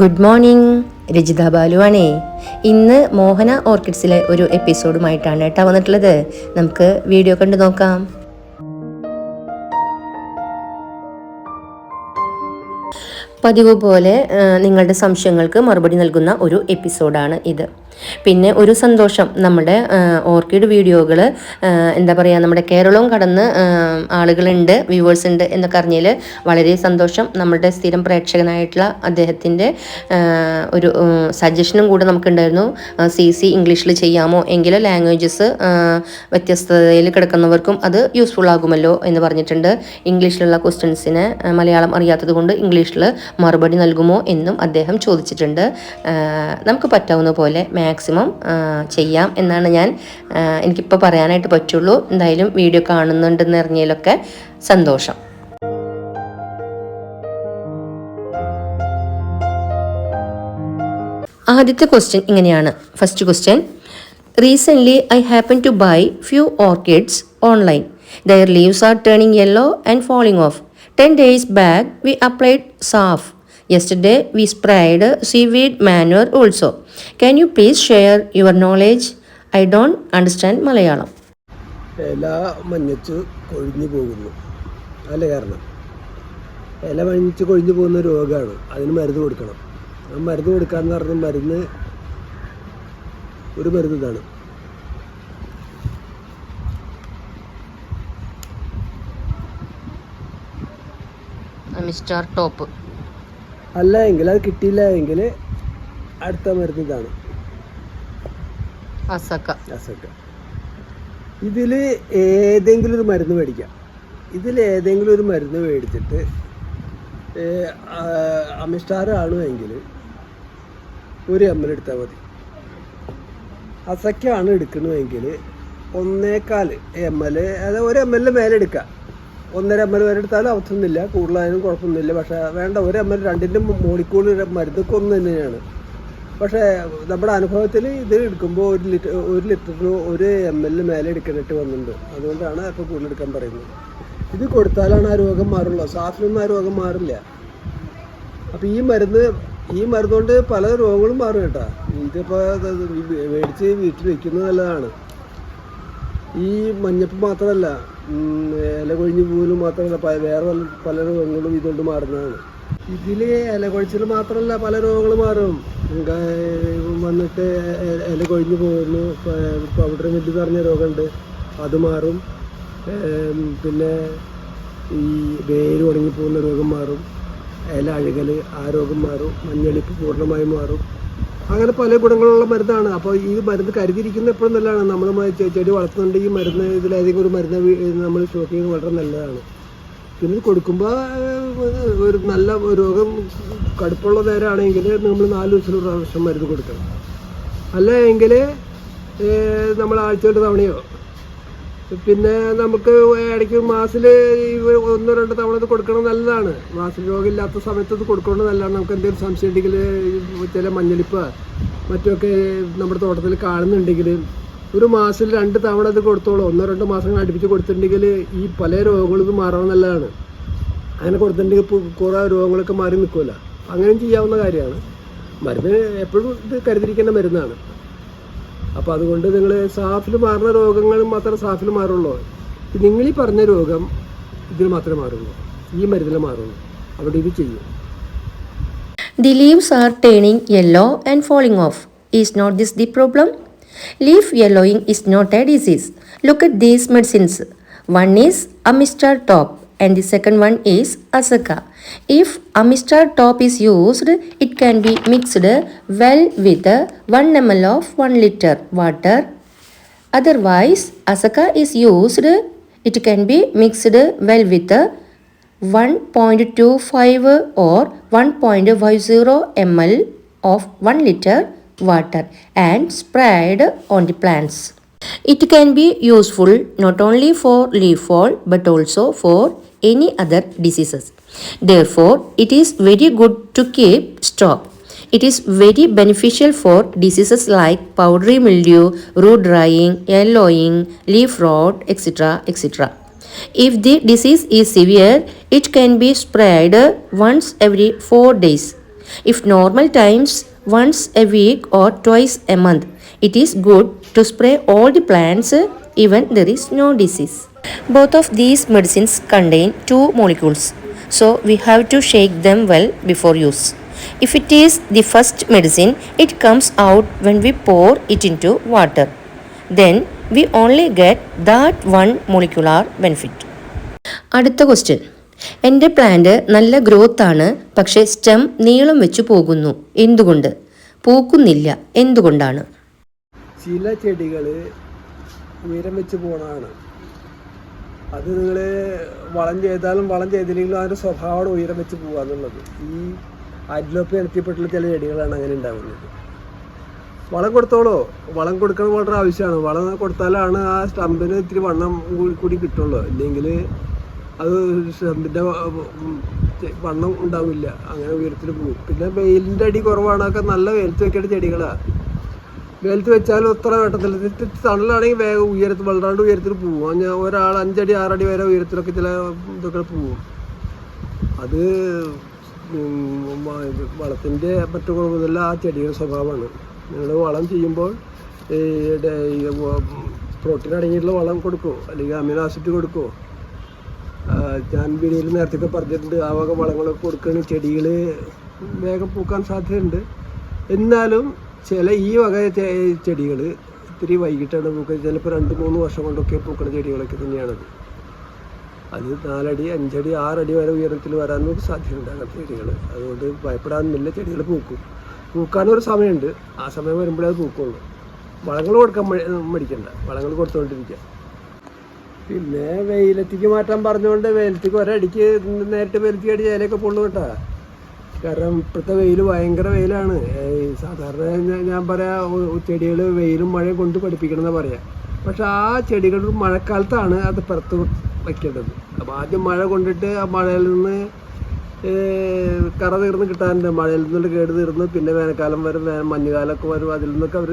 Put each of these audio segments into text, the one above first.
Good morning Rajitha ബാലുവാണേ. ഇന്ന് മോഹന ഓർക്കിഡ്സിലെ ഒരു എപ്പിസോഡുമായിട്ടാണ് കേട്ടോ വന്നിട്ടുള്ളത്. നമുക്ക് വീഡിയോ കണ്ടു നോക്കാം. പതിവ് പോലെ നിങ്ങളുടെ സംശയങ്ങൾക്ക് മറുപടി നൽകുന്ന ഒരു എപ്പിസോഡാണ് ഇത്. പിന്നെ ഒരു സന്തോഷം നമ്മുടെ ഓർക്കിഡ് വീഡിയോകൾ എന്താ പറയുക നമ്മുടെ കേരളവും കടന്ന് ആളുകളുണ്ട് വ്യൂവേഴ്സ് ഉണ്ട് എന്നൊക്കെ അറിഞ്ഞതിൽ വളരെ സന്തോഷം. നമ്മുടെ സ്ഥിരം പ്രേക്ഷകനായിട്ടുള്ള അദ്ദേഹത്തിന്റെ ഒരു സജഷനും കൂടെ നമുക്കുണ്ടായിരുന്നു. സി സി ഇംഗ്ലീഷിൽ ചെയ്യാമോ എങ്കിൽ ലാംഗ്വേജസ് വ്യത്യസ്തതയിൽ കിടക്കുന്നവർക്കും അത് യൂസ്ഫുൾ ആകുമല്ലോ എന്ന് പറഞ്ഞിട്ടുണ്ട്. ഇംഗ്ലീഷിലുള്ള ക്വസ്റ്റ്യൻസിന് മലയാളം അറിയാത്തത് കൊണ്ട് ഇംഗ്ലീഷിൽ മറുപടി നൽകുമോ എന്നും അദ്ദേഹം ചോദിച്ചിട്ടുണ്ട്. നമുക്ക് പറ്റാവുന്ന പോലെ മാക്സിമം ചെയ്യാം എന്നാണ് ഞാൻ എനിക്കിപ്പോൾ പറയാനായിട്ട് പറ്റുള്ളൂ. എന്തായാലും വീഡിയോ കാണുന്നുണ്ടെന്ന് അറിഞ്ഞതിലൊക്കെ സന്തോഷം. ആദ്യത്തെ ക്വസ്റ്റ്യൻ ഇങ്ങനെയാണ്. First question recently I happen to buy few orchids online their leaves are turning yellow and falling off ten days back we applied Saaf yesterday we sprayed seaweed manure also. Can you please share your knowledge? I don't understand Malayalam. ഇല മഞ്ഞച്ച് കൊഴിഞ്ഞു പോകുന്നു അല്ല കാരണം ഇല മഞ്ഞച്ച് കൊഴിഞ്ഞു പോകുന്ന രോഗമാണ് അതിന് മരുന്ന് കൊടുക്കണം ആ മരുന്ന് കൊടുക്കാന്ന് പറഞ്ഞ മരുന്ന് ഒരു മരുന്ന് ഇതാണ് മിസ്റ്റർ ടോപ്പ് അല്ല എങ്കിൽ അത് കിട്ടിയില്ല എങ്കിൽ അടുത്ത മരുന്ന് ഇതാണ് അസക്ക. അസക്ക. ഇതിൽ ഏതെങ്കിലും ഒരു മരുന്ന് മേടിക്കാം. ഇതിൽ ഏതെങ്കിലും ഒരു മരുന്ന് മേടിച്ചിട്ട് അമിഷ്ടാരാണ് എങ്കിൽ ഒരു എം എൽ എടുത്താൽ മതി. അസക്കാണ് എടുക്കണമെങ്കിൽ ഒന്നേക്കാൽ എം എൽ അതായത് ഒരു എം എൽ മേലെ എടുക്കാം. ഒന്നര എം എൽ വരെ എടുത്താലും അവസ്ഥയൊന്നുമില്ല. കൂടുതലായാലും കുഴപ്പമൊന്നുമില്ല. പക്ഷേ വേണ്ട ഒരു എം എൽ രണ്ടിന്റെ മോളിക്കൂൾ മരുന്നൊക്കെ ഒന്ന് തന്നെയാണ്. പക്ഷേ നമ്മുടെ അനുഭവത്തിൽ ഇത് എടുക്കുമ്പോൾ ഒരു ലിറ്റർ ഒരു ലിറ്ററിന് ഒരു എം എൽ മേലെ എടുക്കാനായിട്ട് വന്നിട്ടുണ്ട്. അതുകൊണ്ടാണ് ഇപ്പോൾ കൂടുതൽ എടുക്കാൻ പറയുന്നത്. ഇത് കൊടുത്താലാണ് ആ രോഗം മാറുള്ളൂ. സാഫിനൊന്നും ആ രോഗം മാറില്ല. അപ്പോൾ ഈ മരുന്ന് ഈ മരുന്ന് കൊണ്ട് പല രോഗങ്ങളും മാറും കേട്ടോ. ഇതിപ്പോൾ മേടിച്ച് വീട്ടിൽ വയ്ക്കുന്നത് നല്ലതാണ്. ഈ മഞ്ഞപ്പ് മാത്രമല്ല ഇല കൊഴിഞ്ഞ് പോലും മാത്രമല്ല വേറെ പല രോഗങ്ങളും ഇതുകൊണ്ട് മാറുന്നതാണ്. ഇതിൽ ഇല കൊഴിച്ചിൽ മാത്രമല്ല പല രോഗങ്ങൾ മാറും. വന്നിട്ട് ഇല കൊഴിഞ്ഞ് പോകുന്നു പൗഡർ മില്ല് പറഞ്ഞ രോഗമുണ്ട്. അത് മാറും. പിന്നെ ഈ വേര് ഉണങ്ങിപ്പോകുന്ന രോഗം മാറും. ഇല അഴുകൽ ആ രോഗം മാറും. മഞ്ഞളിപ്പ് പൂർണമായും മാറും. അങ്ങനെ പല ഗുണങ്ങളുള്ള മരുന്നാണ്. അപ്പോൾ ഈ മരുന്ന് കരുതിയിരിക്കുന്ന എപ്പോഴും നല്ലതാണ്. നമ്മൾ ചെടി വളർത്തുന്നുണ്ട് ഈ മരുന്ന് ഇതിലേതെങ്കിലും ഒരു മരുന്ന് നമ്മൾ നമ്മൾ ചെയ്യുന്നത് വളരെ നല്ലതാണ്. പിന്നെ കൊടുക്കുമ്പോൾ ഒരു നല്ല രോഗം കടുപ്പുള്ള നേരമാണെങ്കിൽ നമ്മൾ നാല് ദിവസത്തിൽ പ്രാവശ്യം മരുന്ന് കൊടുക്കണം. അല്ല എങ്കിൽ നമ്മൾ ആഴ്ച തവണയോ പിന്നെ നമുക്ക് ഇടയ്ക്ക് മാസിൽ ഒന്നോ രണ്ടോ തവണ ഇത് കൊടുക്കണം നല്ലതാണ്. മാസിൽ രോഗമില്ലാത്ത സമയത്ത് ഇത് കൊടുക്കുന്നത് നല്ലതാണ്. നമുക്ക് എന്തെങ്കിലും സംശയം ഉണ്ടെങ്കിൽ ചില മഞ്ഞളിപ്പ് മറ്റുമൊക്കെ നമ്മുടെ തോട്ടത്തിൽ കാണുന്നുണ്ടെങ്കിൽ ഒരു മാസത്തിൽ രണ്ട് തവണ ഇത് കൊടുത്തോളൂ. ഒന്നോ രണ്ടോ മാസങ്ങൾ അടുപ്പിച്ച് കൊടുത്തിട്ടുണ്ടെങ്കിൽ ഈ പല രോഗങ്ങളും ഇത് മാറണം നല്ലതാണ്. അങ്ങനെ കൊടുത്തിട്ടുണ്ടെങ്കിൽ കുറേ രോഗങ്ങളൊക്കെ മാറി നിൽക്കില്ല അങ്ങനെയും ചെയ്യാവുന്ന കാര്യമാണ്. മരുന്ന് എപ്പോഴും ഇത് കരുതിരിക്കേണ്ട മരുന്നാണ്. അപ്പോൾ അതുകൊണ്ട് നിങ്ങൾ സാഫിൽ മാറുന്ന രോഗങ്ങൾ മാത്രമേ സാഫിൽ മാറുള്ളൂ നിങ്ങൾ ഈ പറഞ്ഞ രോഗം ഇതിൽ മാത്രമേ മാറുള്ളൂ ഈ മരുന്നിൽ മാറുള്ളൂ അവിടെ ഇത് ചെയ്യും leaves are turning yellow and falling off. Is not this the problem? Leaf yellowing is not a disease. Look at these medicines. One is Amistar top and the second one is Asaka. If Amistar top is used, it can be mixed well with 1 ml of 1 liter water Otherwise, Asaka is used. It can be mixed well with 1.25 or 1.50 ml of 1 liter water and sprayed on the plants. It can be useful not only for leaf fall but also for any other diseases. Therefore, it is very good to keep stock. It is very beneficial for diseases like powdery mildew, root drying, yellowing, leaf rot, etc. etc. If the disease is severe, it can be sprayed once every 4 days. If normal times once a week or twice a month, it is good to spray all the plants even there is no disease. Both of these medicines contain two molecules, so we have to shake them well before use. If it is the first medicine, it comes out when we pour it into water. Then we only get that one molecular benefit. അടുത്ത question എന്റെ plant നല്ല growth ആണ് പക്ഷേ stem നീളം വെച്ചു പോകുന്നു എന്തുകൊണ്ട് പൂക്കുന്നില്ല എന്തുകൊണ്ടാണ് ചില ചെടികൾ ഉയരം വെച്ച് പോണതാണ് അത് നിങ്ങൾ വളം ചെയ്താലും വളം ചെയ്തില്ലെങ്കിലും അതിന്റെ സ്വഭാവം ഉയരം വെച്ച് പോകാന്നുള്ളത് ഈ അഡ്ലോപ്പി ഇനത്തിൽപ്പെട്ടുള്ള ചില ചെടികളാണ് അങ്ങനെ ഉണ്ടാകുന്നത് വളം കൊടുത്തോളൂ. വളം കൊടുക്കണം വളരെ ആവശ്യമാണ്. വളം കൊടുത്താലാണ് ആ സ്റ്റമ്പിന് ഇത്തിരി വണ്ണം കൂടി- കൂടി കിട്ടുള്ളൂ. ഇല്ലെങ്കിൽ അത് സ്റ്റമ്പിന്റെ വണ്ണം ഉണ്ടാവില്ല. അങ്ങനെ ഉയരത്തിൽ പോകും പിന്നെ വെയിലിന്റെ അടി കുറവാണൊക്കെ നല്ല വെയിലത്ത് വെക്കേണ്ട ചെടികളാണ് വെയിലത്ത് വെച്ചാലും അത്ര വെട്ടത്തില്ല. തണലാണെങ്കിൽ വേഗം ഉയരത്തിൽ വളരാണ്ട് ഉയരത്തിൽ പോവും. ഞാൻ ഒരാൾ അഞ്ചടി ആറടി വരെ ഉയരത്തിലൊക്കെ ചില ഇതൊക്കെ പോവും. അത് വളത്തിന്റെ മറ്റു കുഴപ്പമില്ല ആ ചെടിയുടെ സ്വഭാവമാണ്. നിങ്ങൾ വളം ചെയ്യുമ്പോൾ ഈ പ്രോട്ടീൻ അടങ്ങിയിട്ടുള്ള വളം കൊടുക്കുമോ അല്ലെങ്കിൽ അമിനോ ആസിഡ് കൊടുക്കുമോ ഞാൻ വീഡിയോയിൽ നേരത്തെ പറഞ്ഞിട്ടുണ്ട്. ആ വക വളങ്ങളൊക്കെ കൊടുക്കുകയാണെങ്കിൽ ചെടികൾ വേഗം പൂക്കാൻ സാധ്യതയുണ്ട്. എന്നാലും ചില ഈ വക ചെടികൾ ഇത്തിരി വൈകിട്ടാണ് പൂക്കുക ചിലപ്പോൾ രണ്ട് മൂന്ന് വർഷം കൊണ്ടൊക്കെ പൂക്കുന്ന ചെടികളൊക്കെ തന്നെയാണത്. അത് നാലടി അഞ്ചടി ആറടി വരെ ഉയരത്തിൽ വരാനും സാധ്യതയുണ്ട് അങ്ങനത്തെ ചെടികൾ അതുകൊണ്ട് ഭയപ്പെടാനൊന്നുമില്ല ചെടികൾ പൂക്കും. പൂക്കാനൊരു സമയമുണ്ട്. ആ സമയം വരുമ്പോഴേ അത് പൂക്കുള്ളൂ. വളങ്ങൾ കൊടുക്കാൻ മടി- മടിക്കണ്ട. വളങ്ങൾ കൊടുത്തുകൊണ്ടിരിക്കുക പിന്നെ വെയിലത്തേക്ക് മാറ്റാൻ പറഞ്ഞുകൊണ്ട് വെയിലത്തേക്ക് ഒരടിക്ക് നേരിട്ട് വെയിലത്തേക്ക് അടിച്ച് ഇലയൊക്കെ പൊള്ളു കേട്ടാ. കാരണം ഇപ്പോഴത്തെ വെയിൽ ഭയങ്കര വെയിലാണ്. സാധാരണ ഞാൻ- പറയാം ചെടികൾ വെയിലും മഴയും കൊണ്ട് പഠിപ്പിക്കണം എന്നാ പറയാ. പക്ഷെ ആ ചെടികൾ മഴക്കാലത്താണ് അത് പുറത്ത് വയ്ക്കേണ്ടത് അപ്പോൾ ആദ്യം മഴ കൊണ്ടിട്ട് ആ മഴയിൽ നിന്ന് കറ തീർന്ന് കിട്ടാനുണ്ട് മഴയിൽ നിന്നുള്ള കേട് തീർന്ന് പിന്നെ വേനൽക്കാലം വരും മഞ്ഞുകാലമൊക്കെ വരും. അതിൽ നിന്നൊക്കെ അവർ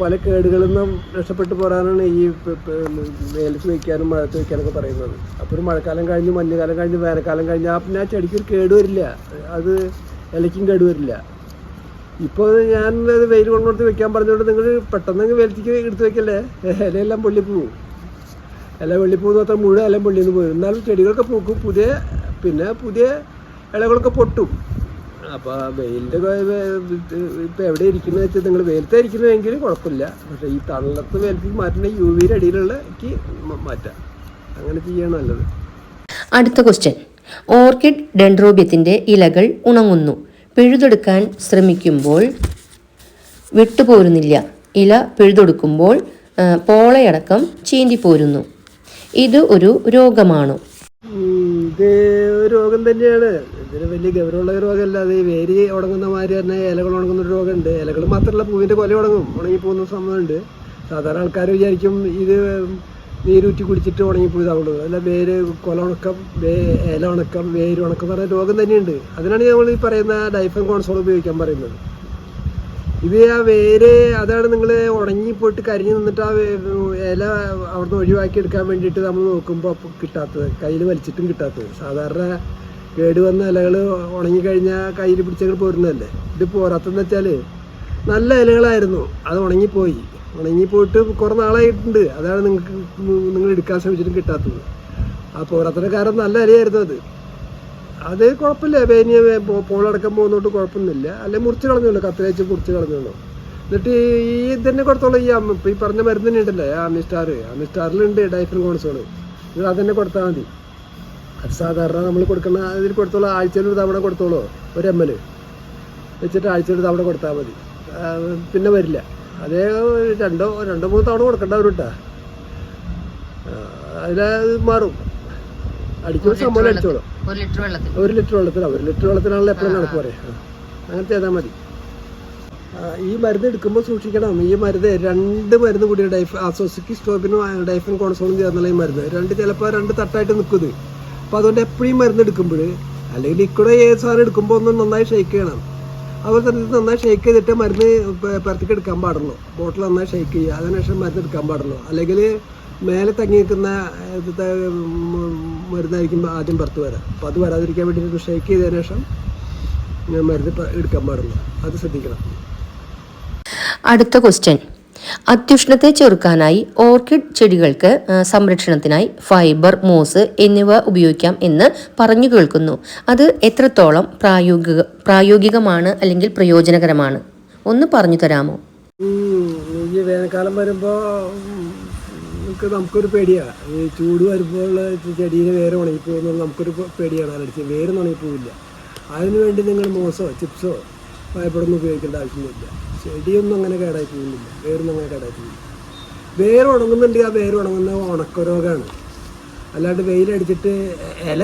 പല കേടുകളിൽ നിന്നും രക്ഷപ്പെട്ടു പോരാനാണ് ഈ മഴത്ത് വയ്ക്കാനും മഴത്ത് വയ്ക്കാനൊക്കെ പറയുന്നത്. അപ്പോൾ ഒരു മഴക്കാലം കഴിഞ്ഞ് മഞ്ഞുകാലം കഴിഞ്ഞ് വേനൽക്കാലം കഴിഞ്ഞ് ആ പിന്നെ ആ ചെടിക്ക് ഒരു കേട് വരില്ല. അത് ഇലയ്ക്കും കേട് വരില്ല. ഇപ്പോൾ ഞാൻ അത് വെയിൽ കൊണ്ടുകൊടുത്ത് വെക്കാൻ പറഞ്ഞുകൊണ്ട് നിങ്ങൾ പെട്ടെന്ന് വെയിലത്തേക്ക് എടുത്ത് വെക്കല്ലേ? ഇലയെല്ലാം പൊള്ളിപ്പോവും. ഇല വെള്ളിപ്പൂന്ന് മാത്രം മുഴുവൻ ഇല പൊള്ളിന്ന് പോയി എന്നാലും ചെടികളൊക്കെ പൂക്കും. പുതിയ പിന്നെ പുതിയ ഇലകളൊക്കെ പൊട്ടും. അപ്പോൾ വെയിലിന്റെ ഇപ്പോൾ എവിടെ ഇരിക്കുന്നത് വെച്ചാൽ നിങ്ങൾ വെയിലത്തെ ഇരിക്കുന്നതെങ്കിൽ കുഴപ്പമില്ല. പക്ഷേ ഈ തള്ളത്ത് വെയിലത്ത് മാറ്റുന്ന യു വിയുടെ അടിയിലുള്ള മാറ്റാം. അങ്ങനെ ചെയ്യാണ് നല്ലത്. അടുത്ത ക്വസ്റ്റ്യൻ ഓർക്കിഡ് ഡെൻഡ്രോബ്യത്തിന്റെ ഇലകൾ ഉണങ്ങുന്നു. പിഴുതെടുക്കാൻ ശ്രമിക്കുമ്പോൾ വിട്ടുപോരുന്നില്ല. ഇല പിഴുതെടുക്കുമ്പോൾ പോളയടക്കം ചീന്തിപ്പോരുന്നു. ഇത് ഒരു രോഗമാണോ? ഇത് രോഗം തന്നെയാണ്. ഇതിന് വലിയ ഗൗരവമുള്ള രോഗമല്ല. അത് വേര് ഉണങ്ങുന്ന മാതിരി തന്നെ ഇലകൾ ഉണങ്ങുന്ന ഒരു രോഗമുണ്ട്. ഇലകൾ മാത്രമല്ല പൂവിന്റെ കൊല ഉണങ്ങും. ഉണങ്ങി പോകുന്ന സംഭവമുണ്ട്. സാധാരണ ആൾക്കാർ വിചാരിക്കും ഇത് നീരൂറ്റി കുടിച്ചിട്ട് ഉണങ്ങിപ്പോയതാവുള്ളൂ അല്ല വേര് കൊല ഉണക്കം വേ ഇല ഉണക്കം വേര് ഉണക്കം എന്ന് പറഞ്ഞ രോഗം തന്നെയുണ്ട്. അതിനാണ് നമ്മൾ ഈ പറയുന്ന ഡൈഫൻ കോൺസോൾ ഉപയോഗിക്കാൻ പറയുന്നത്. ഇത് ആ വേര് അതാണ് നിങ്ങൾ ഉണങ്ങി പോയിട്ട് കരിഞ്ഞു നിന്നിട്ട് ആ ഇല അവിടുന്ന് ഒഴിവാക്കി എടുക്കാൻ വേണ്ടിയിട്ട് നമ്മൾ നോക്കുമ്പോൾ കിട്ടാത്തത്. കയ്യിൽ വലിച്ചിട്ടും കിട്ടാത്തത്. സാധാരണ കേട് വന്ന ഇലകൾ ഉണങ്ങിക്കഴിഞ്ഞാൽ കയ്യിൽ പിടിച്ചങ്ങൾ പോരുന്നതല്ലേ? ഇത് പോരാത്തെന്ന് വെച്ചാൽ നല്ല ഇലകളായിരുന്നു. അത് ഉണങ്ങിപ്പോയി. ഉണങ്ങിപ്പോയിട്ട് കുറേ നാളായിട്ടുണ്ട്. അതാണ് നിങ്ങൾക്ക് നിങ്ങൾ എടുക്കാൻ ശ്രമിച്ചിട്ടും കിട്ടാത്തത്. ആ പോരാത്തതിന് കാരണം നല്ല ഇലയായിരുന്നു അത്. അത് കുഴപ്പമില്ല. വേനിയ പോളടക്കം പോകുന്നോട്ട് കുഴപ്പമൊന്നുമില്ല. അല്ലെ മുറിച്ച് കളഞ്ഞുള്ളൂ കത്തിലേച്ച് മുറിച്ച് കളഞ്ഞുള്ളൂ. എന്നിട്ട് ഈ ഇതന്നെ കൊടുത്തോളൂ ഈ അമ്മ ഈ പറഞ്ഞ മരുന്ന് തന്നെ ഉണ്ടല്ലോ അമിസ്റ്റാർ. അമിസ്റ്റാറിലുണ്ട് ഡൈഫൻ കോൺസോൾ നിങ്ങൾ അതന്നെ കൊടുത്താൽ മതി. അത് സാധാരണ നമ്മൾ കൊടുക്കുന്ന ഇതിൽ കൊടുത്തോളൂ ആഴ്ചയിൽ ഒരു തവണ കൊടുത്തോളൂ ഒരു എം എൽ വെച്ചിട്ട് ആഴ്ചയിൽ ഒരു തവണ കൊടുത്താൽ മതി. പിന്നെ വരില്ല. അതേ രണ്ടോ രണ്ടോ മൂന്ന് തവണ കൊടുക്കണ്ട കേട്ടാ അതിലത് മാറും. അടിക്കുമ്പോൾ സമ്മതം അടിച്ചോളും. ഒരു ലിറ്റർ വെള്ളത്തിൽ. ഒരു ലിറ്റർ വെള്ളത്തിലാണ് ഒരു ലിറ്റർ വെള്ളത്തിനാണല്ലോ എപ്പോഴും നടക്കുക പറയാം അങ്ങനെ ചെയ്താൽ മതി. ഈ മരുന്ന് എടുക്കുമ്പോൾ സൂക്ഷിക്കണം. ഈ മരുന്ന് രണ്ട് മരുന്ന് കൂടി ഡൈഫ് ആസോസിക്ക് സ്റ്റോപ്പിനും ഡൈഫിൻ കോൺസോളും ചേർന്നുള്ള ഈ മരുന്ന്. രണ്ട് ചിലപ്പോൾ രണ്ട് തട്ടായിട്ട് നിൽക്കുന്നത് അപ്പോൾ അതുകൊണ്ട് എപ്പോഴും മരുന്ന് എടുക്കുമ്പോൾ അല്ലെങ്കിൽ ലിക്വിഡ് ഏത് സാധനം എടുക്കുമ്പോൾ ഒന്ന് നന്നായി ഷെയ്ക്ക് ചെയ്യണം. അതുപോലെ തന്നെ നന്നായി ഷെയ്ക്ക് ചെയ്തിട്ട് മരുന്ന് പരത്തിക്ക് എടുക്കാൻ പാടുള്ളൂ. ബോട്ടിൽ നന്നായി ഷെയ്ക്ക് ചെയ്യുക. അതിനുശേഷം മരുന്ന് എടുക്കാൻ പാടുള്ളൂ. അല്ലെങ്കിൽ മേലെ തങ്ങി നിൽക്കുന്ന മരുന്നായിരിക്കും ആദ്യം പുറത്ത് വരാം. അപ്പോൾ അത് വരാതിരിക്കാൻ വേണ്ടിയിട്ട് ഷേക്ക് ചെയ്തതിന് ശേഷം ഞാൻ മരുന്ന് എടുക്കാൻ പാടില്ല. അത് ശ്രദ്ധിക്കണം. അടുത്ത ക്വസ്റ്റ്യൻ അത്യുഷ്ണത്തെ ചെറുക്കാനായി ഓർക്കിഡ് ചെടികൾക്ക് സംരക്ഷണത്തിനായി ഫൈബർ മോസ് എന്നിവ ഉപയോഗിക്കാം എന്ന് പറഞ്ഞു കേൾക്കുന്നു. അത് എത്രത്തോളം പ്രായോഗിക പ്രായോഗികമാണ് അല്ലെങ്കിൽ പ്രയോജനകരമാണ്? ഒന്ന് പറഞ്ഞു തരാമോ? ഈ വേനൽക്കാലം വരുമ്പോൾ നമുക്ക് നമുക്കൊരു പേടിയാണ് ഈ ചൂട് വരുമ്പോൾ ചെടീനെ വേര് ഉണങ്ങിപ്പോകുന്നത് നമുക്കൊരു പേടിയാണ്. അലർജി വേര് ഉണങ്ങിപ്പോവില്ല അതിനു വേണ്ടി നിങ്ങൾ മോസോ ചിപ്സോ ഭയപ്പെടുന്ന ഉപയോഗിക്കേണ്ട ആവശ്യമൊന്നുമില്ല. ചെടിയൊന്നും അങ്ങനെ കേടായി പോകുന്നില്ല. വേരൊന്നും അങ്ങനെ കേടായി പോകുന്നില്ല. വേര് ഉണങ്ങുന്നുണ്ട് ആ വേര് ഉണങ്ങുന്ന ഉണക്കരോഗമാണ് അല്ലാണ്ട് വെയിലടിച്ചിട്ട് ഇല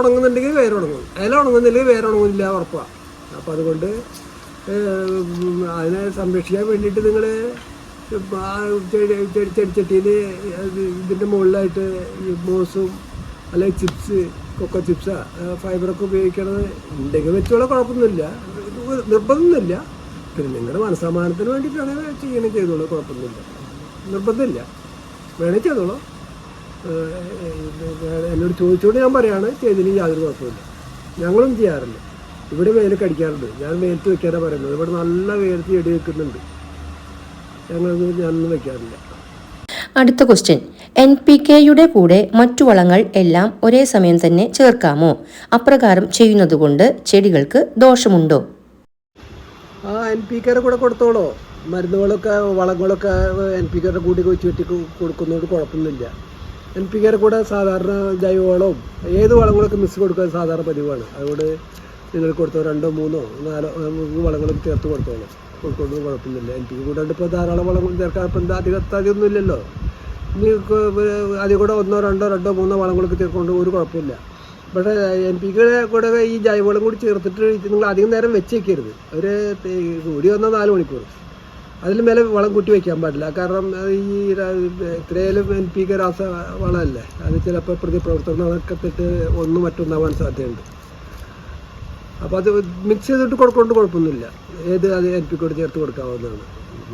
ഉണങ്ങുന്നുണ്ടെങ്കിൽ വേര് ഉണങ്ങും. ഇല ഉണങ്ങുന്നില്ലെങ്കിൽ വേര് ഉണങ്ങുന്നില്ല ഉറപ്പാണ് അപ്പോൾ അതുകൊണ്ട് അതിനെ സംരക്ഷിക്കാൻ വേണ്ടിയിട്ട് നിങ്ങൾ ചെടിച്ചട്ടിയിൽ ഇതിന്റെ മുകളിലായിട്ട് ഈ ബോസും അല്ലെങ്കിൽ ചിപ്സ് കൊക്കോ ചിപ്സ് ഫൈബറൊക്കെ ഉപയോഗിക്കണത് ഉണ്ടെങ്കിൽ വെച്ചോളാം കുഴപ്പമൊന്നുമില്ല. നിർബന്ധമൊന്നുമില്ല പിന്നെ നിങ്ങളുടെ മനസ്സമാനത്തിന് വേണ്ടിയിട്ടാണ് ചെയ്യണം ചെയ്തോളൂ കുഴപ്പമൊന്നുമില്ല. നിർബന്ധമില്ല. വേണേൽ ചെയ്തോളൂ. എന്നോട് ചോദിച്ചുകൊണ്ട് ഞാൻ പറയാണ് ചെയ്തതിന് യാതൊരു കുഴപ്പമില്ല. ഞങ്ങളും ചെയ്യാറില്ല. ഇവിടെ വെയിലൊക്കെ അടിക്കാറുണ്ട് ഞാൻ വെയിലത്ത് വെക്കാനാണ് പറയുന്നത്. ഇവിടെ നല്ല വെയിലത്ത് ചെടി വെക്കുന്നുണ്ട്. ഞാനൊന്നും അടുത്ത ക്വസ്റ്റ്യൻ എൻ പി കെയുടെ കൂടെ മറ്റു വളങ്ങൾ എല്ലാം ഒരേ സമയം തന്നെ ചേർക്കാമോ? അപ്രകാരം ചെയ്യുന്നതുകൊണ്ട് ചെടികൾക്ക് ദോഷമുണ്ടോ? ആ എൻ പി കെയുടെ കൂടെ കൊടുത്തോളോ. മരുന്നുകളൊക്കെ വളങ്ങളൊക്കെ എൻ പി കെയുടെ കൂടി കൊ- കൊടുക്കുന്നതുകൊണ്ട് കുഴപ്പമൊന്നുമില്ല. എൻ പി കെയുടെ കൂടെ സാധാരണ ജൈവവളവും ഏത് വളങ്ങളൊക്കെ മിസ് കൊടുക്കാൻ സാധാരണ പതിവാണ്. അതുകൊണ്ട് നിങ്ങൾ കൊടുത്തോ രണ്ടോ മൂന്നോ നാലോ വളങ്ങളും ചേർത്ത് കൊടുത്തോളൂ. കൊടുക്കുന്നത് കുഴപ്പമൊന്നുമില്ല. എൻ പി കൂടാണ്ട് ഇപ്പോൾ ധാരാളം വളങ്ങൾ ചേർക്കാൻ അപ്പം എന്താ അധികം ഇല്ലല്ലോ ഇനി അതിൽ കൂടെ ഒന്നോ രണ്ടോ രണ്ടോ മൂന്നോ വളങ്ങളൊക്കെ ചേർക്കൊണ്ട് ഒരു കുഴപ്പമില്ല. പക്ഷേ എൻ പി കെ കൂടെ ഈ ജൈവവളം കൂടി ചേർത്തിട്ട് നിങ്ങൾ അധികം നേരം വെച്ച് വെക്കരുത് ഒരു കൂടി വന്നാൽ നാല് മണിക്കൂർ. അതിൽ മേലെ വളം കൂട്ടി വയ്ക്കാൻ പാടില്ല. കാരണം ഈ ഇത്രയായാലും എൻ പി കെ രാസ വളമല്ലേ അത് ചിലപ്പോൾ പ്രതിപ്രവർത്തനങ്ങളൊക്കെ ഇട്ടിട്ട് ഒന്നും മറ്റൊന്നാവാൻ സാധ്യതയുണ്ട്. അപ്പോൾ അത് മിക്സ് ചെയ്തിട്ട് കൊടുക്കൊണ്ട് കുഴപ്പമൊന്നുമില്ല. ഏത് അത് എൽ പി കൂടെ ചേർത്ത് കൊടുക്കാവുന്നതാണ്.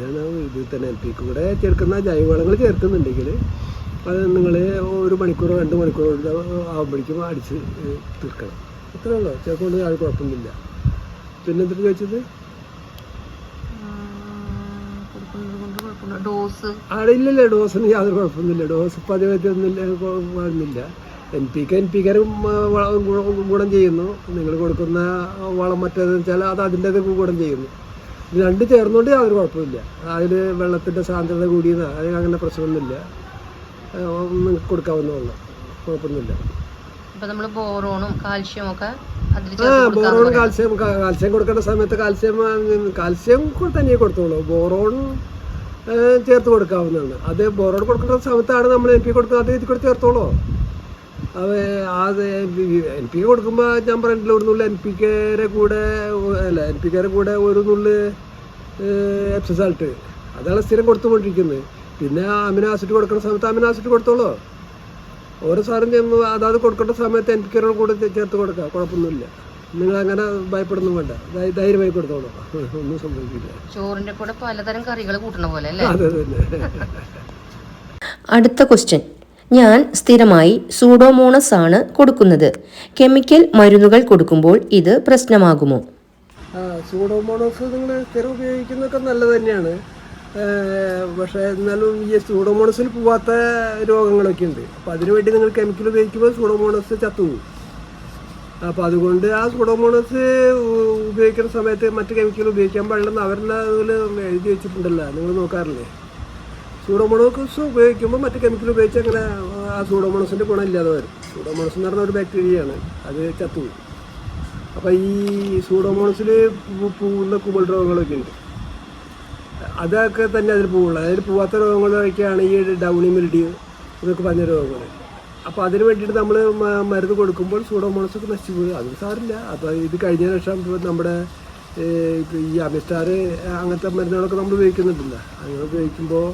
ഞാൻ ഇതിൽ തന്നെ എൽ പി കൂടെ ചേർക്കുന്ന ജൈവവളങ്ങൾ ചേർക്കുന്നുണ്ടെങ്കിൽ അത് നിങ്ങൾ ഒരു മണിക്കൂറോ രണ്ട് മണിക്കൂറോ ആകുമ്പോഴേക്കും അടിച്ച് തീർക്കണം. അത്രേ ഉള്ളൂ. ചേർക്കൊണ്ട് അത് കുഴപ്പമൊന്നുമില്ല. പിന്നെ എന്തിട്ട് ചോദിച്ചത്? ഡോസ്. അവിടെ ഇല്ലല്ലേ ഡോസിന് യാതൊരു കുഴപ്പമൊന്നുമില്ല. ഡോസ് പതിവത്തൊന്നുമില്ല കുഴപ്പമൊന്നുമില്ല N P K N P കരും ഗുണം ചെയ്യുന്നു. നിങ്ങൾ കൊടുക്കുന്ന വളം മറ്റേതെന്ന് വെച്ചാൽ അത് അതിന്റെത് ഗുണം ചെയ്യുന്നു. ഇത് രണ്ട് ചേർന്നുകൊണ്ട് യാതൊരു കുഴപ്പമില്ല അതിൽ വെള്ളത്തിന്റെ സാന്ദ്രത കൂടിയത് അതിന് അങ്ങനെ പ്രശ്നമൊന്നുമില്ല. നിങ്ങൾക്ക് കൊടുക്കാവുന്നതുള്ളൂ കുഴപ്പമൊന്നുമില്ല. ബോറോണും കാൽസ്യം കാൽസ്യം കൊടുക്കേണ്ട സമയത്ത് കാൽസ്യം കാൽസ്യം കൊ- തനിയെ കൊടുത്തോളൂ ബോറോൺ ചേർത്ത് കൊടുക്കാവുന്നതാണ്. അത് ബോറോൺ കൊടുക്കേണ്ട സമയത്താണ് നമ്മൾ എൻ പി കൊടുക്കുന്നത് അത് ഇതിൽ കൂടെ ചേർത്തോളൂ. അത് അത് എൻ പി കൊടുക്കുമ്പോൾ ഞാൻ പറഞ്ഞിട്ടില്ല ഒരു നുള്ളു എൻ പി കെയുടെ കൂടെ അല്ല എൻ പി കെയുടെ കൂടെ ഒരു നുള്ളു എപ്സസാൾട്ട് അതാണ് സ്ഥിരം കൊടുത്തുകൊണ്ടിരിക്കുന്നത്. പിന്നെ അമിനോ ആസിഡ് കൊടുക്കുന്ന സമയത്ത് അമിനോ ആസിഡ് കൊടുത്തോളൂ? ഓരോ ചെയ്യുമ്പോൾ അതാത് കൊടുക്കേണ്ട സമയത്ത് എൻ പി കെയുടെ കൂടെ ചേർത്ത് കൊടുക്കുക കുഴപ്പമൊന്നുമില്ല. നിങ്ങൾ അങ്ങനെ ഭയപ്പെടുന്നു വേണ്ട. ധൈര്യമായി കൊടുത്തോളൂ. ഒന്നും സംഭവിക്കില്ല. ചോറിന്റെ കൂടെ പലതരം കറികൾ കൂട്ടണ പോലെ അല്ലേ? അതെ തന്നെ അടുത്ത ക്വസ്റ്റ്യൻ ഞാൻ സ്ഥിരമായി സൂഡോമോണസ് ആണ് കൊടുക്കുന്നത്. കെമിക്കൽ മരുന്നുകൾ കൊടുക്കുമ്പോൾ ഇത് പ്രശ്നമാകുമോ? സൂഡോമോണോസ് നിങ്ങൾ സ്ഥിരം ഉപയോഗിക്കുന്നതൊക്കെ നല്ലത് തന്നെയാണ്. പക്ഷേ എന്നാലും ഈ സൂഡോമോണസിൽ പോവാത്ത രോഗങ്ങളൊക്കെ ഉണ്ട്. അപ്പോൾ അതിനുവേണ്ടി നിങ്ങൾ കെമിക്കൽ ഉപയോഗിക്കുമ്പോൾ സൂഡോമോണസ് ചത്തുപോകും. അപ്പോൾ അതുകൊണ്ട് ആ സൂഡോമോണസ് ഉപയോഗിക്കുന്ന സമയത്ത് മറ്റ് കെമിക്കൽ ഉപയോഗിക്കാൻ പാടില്ലെന്ന് അവരെല്ലാം അതിൽ എഴുതി വെച്ചിട്ടുണ്ടല്ലോ. നിങ്ങൾ നോക്കാറില്ലേ? സൂഡോമോണോസ് ഉപയോഗിക്കുമ്പോൾ മറ്റ് കെമിക്കൽ ഉപയോഗിച്ച് അങ്ങനെ ആ സൂഡോമോണസിന്റെ ഗുണം ഇല്ലാതെ വരും. സൂഡോമോണസ് എന്ന് പറഞ്ഞ ഒരു ബാക്ടീരിയയാണ് അത് ചത്തുപോകും അപ്പോൾ ഈ സൂഡോമോണസിൽ പൂവുന്ന കുമൽ രോഗങ്ങളൊക്കെ ഉണ്ട്. അതൊക്കെ തന്നെ അതിൽ പോവുള്ളൂ അതിൽ പോവാത്ത രോഗങ്ങളൊക്കെയാണ് ഈ ഡൗണി മിൽഡി ഇതൊക്കെ പറഞ്ഞ രോഗങ്ങൾ. അപ്പോൾ അതിന് വേണ്ടിയിട്ട് നമ്മൾ മരുന്ന് കൊടുക്കുമ്പോൾ സൂഡോമോണസ് ഒക്കെ നശിച്ചു പോകും അത് സാറില്ല അപ്പോൾ ഇത് കഴിഞ്ഞ ശേഷം നമ്മുടെ ഈ അമിസ്റ്റാർ അങ്ങനത്തെ മരുന്നുകളൊക്കെ നമ്മൾ ഉപയോഗിക്കുന്നുണ്ടല്ലോ. അങ്ങനെ ഉപയോഗിക്കുമ്പോൾ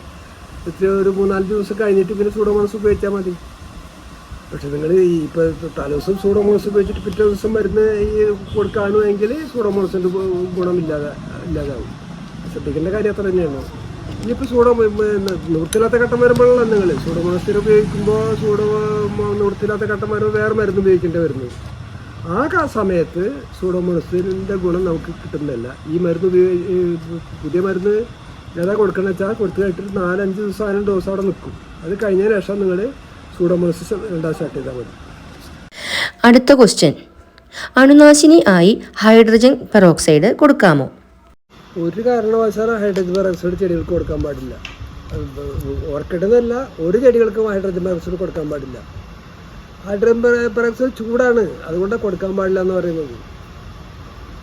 ഇത്തിരി ഒരു മൂന്നാൽ ദിവസം കഴിഞ്ഞിട്ട് പിന്നെ സൂഡോമോണസ് ഉപയോഗിച്ചാൽ മതി. പക്ഷെ നിങ്ങൾ ഇപ്പോൾ തലേദിവസം സൂഡോമോണസ് ഉപയോഗിച്ചിട്ട് പിറ്റേ ദിവസം മരുന്ന് ഈ കൊടുക്കുകയാണെങ്കിൽ സൂഡോമോണസിന്റെ ഗുണമില്ലാതെ ഇല്ലാതാവും. ശ്രദ്ധിക്കേണ്ട കാര്യം അത്ര തന്നെയാണ്. ഇനിയിപ്പോൾ സൂഡോ നിവൃത്തിയില്ലാത്ത ഘട്ടം വരുമ്പോഴല്ല നിങ്ങൾ സൂഡോമോണസിൽ ഉപയോഗിക്കുമ്പോൾ സൂഡോ നിവൃത്തിയില്ലാത്ത ഘട്ടം വരുമ്പോൾ വേറെ മരുന്ന് ഉപയോഗിക്കേണ്ടി വരുന്നു. ആ സമയത്ത് സൂഡോമോണസിന്റെ ഗുണം നമുക്ക് കിട്ടുന്നില്ല ഈ മരുന്ന് പുതിയ മരുന്ന് ഏതാ കൊടുക്കണമെന്ന് വെച്ചാൽ കൊടുത്തു കഴിഞ്ഞിട്ട് നാലഞ്ച് ദിവസം അതിനും ദിവസം അവിടെ നിൽക്കും. അത് കഴിഞ്ഞതിന് ശേഷം നിങ്ങൾ സൂഡോമോസിസ് ഉണ്ടാകാൻ സ്റ്റാർട്ട് ചെയ്താൽ മതി. അടുത്ത ക്വസ്റ്റ്യൻ അണുനാശിനി ആയി ഹൈഡ്രജൻ പെറോക്സൈഡ് കൊടുക്കാമോ? ഒരു കാരണവശാലും ഹൈഡ്രജൻ പെറോക്സൈഡ് ചെടികൾക്ക് കൊടുക്കാൻ പാടില്ല. ഓർക്കിഡെന്നല്ല ഒരു ചെടികൾക്കും ഹൈഡ്രജൻ പെറോക്സൈഡ് കൊടുക്കാൻ പാടില്ല. ഹൈഡ്രജൻ പെറോക്സൈഡ് ചൂടാണ് അതുകൊണ്ടാണ് കൊടുക്കാൻ പാടില്ല എന്ന് പറയുന്നത്.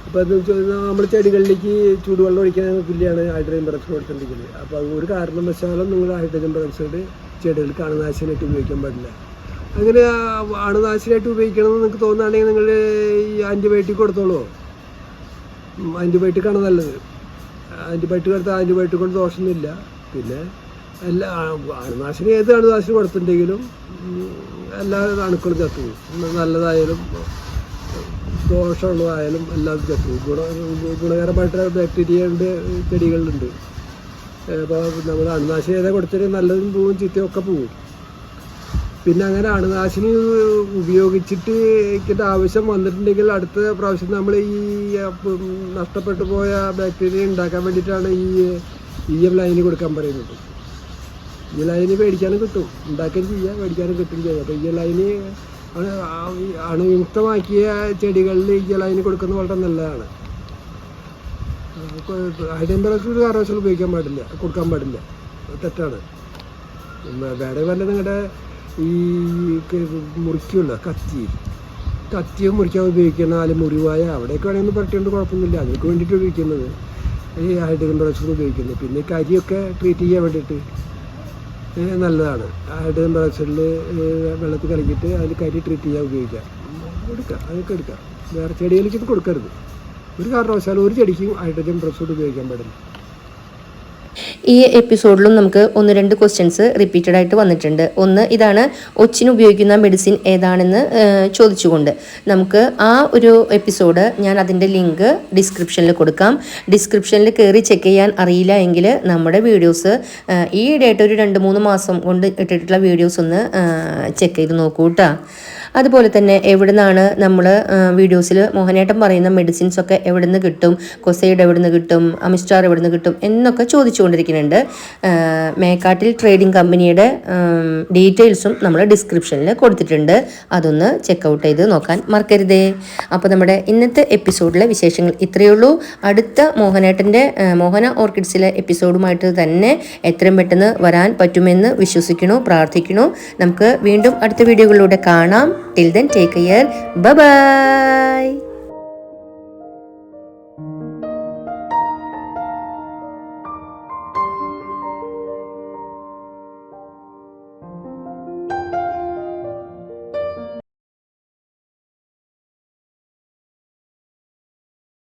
അപ്പോൾ അത് നമ്മൾ ചെടികളിലേക്ക് ചൂടുവെള്ളം ഒഴിക്കാൻ തുല്യമാണ് ഹൈഡ്രജൻ പെറോക്സൈഡ് കൊടുത്തിട്ടുണ്ടെങ്കിൽ അപ്പോൾ അത് ഒരു കാരണവശാലും നിങ്ങൾ ഹൈഡ്രജൻ പെറോക്സൈഡ് ചെടികൾക്ക് അണുനാശിനായിട്ട് ഉപയോഗിക്കാൻ പാടില്ല. അങ്ങനെ ആ അണുനാശിനായിട്ട് ഉപയോഗിക്കണമെന്ന് നിങ്ങൾക്ക് തോന്നുകയാണെങ്കിൽ നിങ്ങൾ ഈ ആന്റിബയോട്ടിക് കൊടുത്തോളൂ. ആന്റിബയോട്ടിക്കാണ് നല്ലത്. ആന്റിബയോട്ടിക് എടുത്താൽ ആന്റിബയോട്ടിക് കൊണ്ട് ദോഷമൊന്നുമില്ല. പിന്നെ എല്ലാ അണുനാശിനി ഏത് അണുനാശിനി കൊടുത്തിട്ടുണ്ടെങ്കിലും എല്ലാ അണുക്കളും ചത്തു നല്ലതായാലും ദോഷമുള്ളതായാലും എല്ലാം ചത്തു. ഗുണ ഗുണകരമായിട്ടുള്ള ബാക്ടീരിയ ചെടികളുണ്ട്. അപ്പോൾ നമ്മൾ അണുനാശിനി ഏതാ കൊടുത്തിട്ട് നല്ലതും പോവും ചീത്തയും ഒക്കെ പോവും. പിന്നെ അങ്ങനെ അണുനാശിനി ഉപയോഗിച്ചിട്ട് ഇതിന്റെ ആവശ്യം വന്നിട്ടുണ്ടെങ്കിൽ അടുത്ത പ്രാവശ്യം നമ്മൾ ഈ നഷ്ടപ്പെട്ടു പോയ ബാക്ടീരിയ ഉണ്ടാക്കാൻ വേണ്ടിയിട്ടാണ് ഈ ഇ എം ലൈന് കൊടുക്കാൻ പറയുന്നത്. ഈ ലൈന് മേടിക്കാനും കിട്ടും. ഉണ്ടാക്കുകയും ചെയ്യാം മേടിക്കാനും കിട്ടും ചെയ്യാം. അപ്പോൾ ഈ ലൈന് അണു ആ- ഈ അണുയുക്തമാക്കിയ ചെടികളിൽ ഈ ലൈന് കൊടുക്കുന്നത് വളരെ നല്ലതാണ്. ഹൈഡ്രൻ കാരണവശം ഉപയോഗിക്കാൻ പാടില്ല കൊടുക്കാൻ പാടില്ല. തെറ്റാണ്. വേറെ വല്ല നിങ്ങളുടെ ഈ മുറിക്കുള്ള കത്തി കത്തിയും മുറിക്കാൻ ഉപയോഗിക്കുന്ന നാല് മുറിവായ അവിടെയൊക്കെ വേണമെങ്കിൽ പരട്ടിയോണ്ട് കുഴപ്പമൊന്നുമില്ല. അതിനൊക്കെ വേണ്ടിയിട്ട് ഉപയോഗിക്കുന്നത്. ഈ ഹൈഡ്രജൻ പെറോക്സൈഡ് ഉപയോഗിക്കുന്നത്. പിന്നെ കരിയൊക്കെ ട്രീറ്റ് ചെയ്യാൻ വേണ്ടിയിട്ട് നല്ലതാണ്. ഹൈഡ്രജൻ പെറോക്സൈഡിൽ വെള്ളത്തിൽ കലക്കിയിട്ട് അതിൽ കരി ട്രീറ്റ് ചെയ്യാൻ ഉപയോഗിക്കാം. എടുക്കാം അതൊക്കെ എടുക്കാം. വേറെ ചെടികൾക്ക് ഇത് കൊടുക്കരുത്. ഒരു കാരണവശാലും ഒരു ചെടിക്കും ഹൈഡ്രജൻ പെറോക്സൈഡ് ഉപയോഗിക്കാൻ പാടില്ല. ഈ എപ്പിസോഡിലും നമുക്ക് ഒന്ന് രണ്ട് ക്വസ്റ്റ്യൻസ് റിപ്പീറ്റഡ് ആയിട്ട് വന്നിട്ടുണ്ട്. ഒന്ന് ഇതാണ് ഒച്ചിന് ഉപയോഗിക്കുന്ന മെഡിസിൻ ഏതാണെന്ന് ചോദിച്ചുകൊണ്ട്. നമുക്ക് ആ ഒരു എപ്പിസോഡ് ഞാൻ അതിന്റെ ലിങ്ക് ഡിസ്ക്രിപ്ഷനിൽ കൊടുക്കാം. ഡിസ്ക്രിപ്ഷനിൽ കയറി ചെക്ക് ചെയ്യാൻ അറിയില്ല എങ്കിൽ നമ്മുടെ വീഡിയോസ് ഈ ഡേറ്റ് ഒരു രണ്ട് മൂന്ന് മാസം കൊണ്ട് ഇട്ടിട്ടുള്ള വീഡിയോസ് ഒന്ന് ചെക്ക് ചെയ്ത് നോക്കൂ കേട്ടോ അതുപോലെ തന്നെ എവിടെ നിന്നാണ് നമ്മൾ വീഡിയോസിൽ മോഹനേട്ടൻ പറയുന്ന മെഡിസിൻസ് ഒക്കെ എവിടെ നിന്ന് കിട്ടും കൊസൈഡ് എവിടെ നിന്ന് കിട്ടും അമിസ്റ്റാർ എവിടെ നിന്ന് കിട്ടും എന്നൊക്കെ ചോദിച്ചുകൊണ്ടിരിക്കുന്നുണ്ട്. മേക്കാട്ടിൽ ട്രേഡിംഗ് കമ്പനിയുടെ ഡീറ്റെയിൽസും നമ്മൾ ഡിസ്ക്രിപ്ഷനിൽ കൊടുത്തിട്ടുണ്ട്. അതൊന്ന് ചെക്കൗട്ട് ചെയ്ത് നോക്കാൻ മറക്കരുതേ. അപ്പോൾ നമ്മുടെ ഇന്നത്തെ എപ്പിസോഡിലെ വിശേഷങ്ങൾ ഇത്രയേ ഉള്ളൂ. അടുത്ത മോഹനേട്ടന്റെ മോഹന ഓർക്കിഡ്സിലെ എപ്പിസോഡുമായിട്ട് തന്നെ എത്രയും പെട്ടെന്ന് വരാൻ പറ്റുമെന്ന് വിശ്വസിക്കണു പ്രാർത്ഥിക്കണു നമുക്ക് വീണ്ടും അടുത്ത വീഡിയോകളിലൂടെ കാണാം. Till then take care bye bye